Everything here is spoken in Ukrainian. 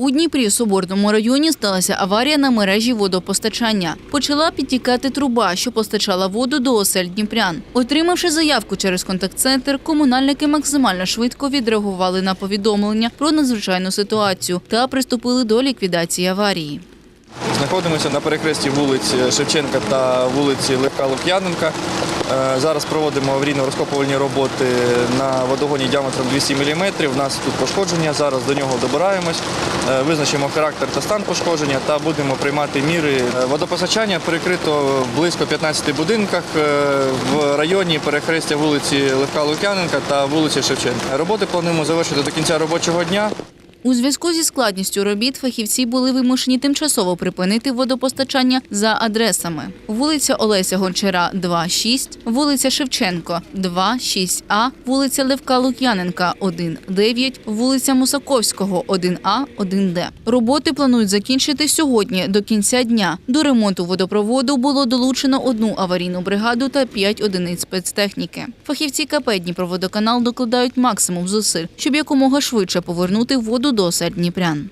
У Дніпрі Соборному районі сталася аварія на мережі водопостачання. Почала підтікати труба, що постачала воду до осель дніпрян. Отримавши заявку через контакт-центр, комунальники максимально швидко відреагували на повідомлення про надзвичайну ситуацію та приступили до ліквідації аварії. Знаходимося на перехресті вулиць Шевченка та вулиці Левка Лук'яненка. Е, Зараз проводимо аварійно-розкопувальні роботи на водогоні діаметром 200 мм. У нас тут пошкодження, зараз до нього добираємось, Е, визначимо характер та стан пошкодження та будемо приймати міри. Е, Водопостачання перекрито близько 15 будинках в районі перехрестя вулиці Левка Лук'яненка та вулиці Шевченка. Роботи плануємо завершити до кінця робочого дня. У зв'язку зі складністю робіт фахівці були вимушені тимчасово припинити водопостачання за адресами: вулиця Олеся Гончара, 2,6, вулиця Шевченко, 2,6А, вулиця Левка Лук'яненка, 1,9, вулиця Мусаковського, 1А, 1Д. Роботи планують закінчити сьогодні до кінця дня. До ремонту водопроводу було долучено одну аварійну бригаду та 5 одиниць спецтехніки. Фахівці КП Дніпроводоканал докладають максимум зусиль, щоб якомога швидше повернути воду до осель Дніпрян.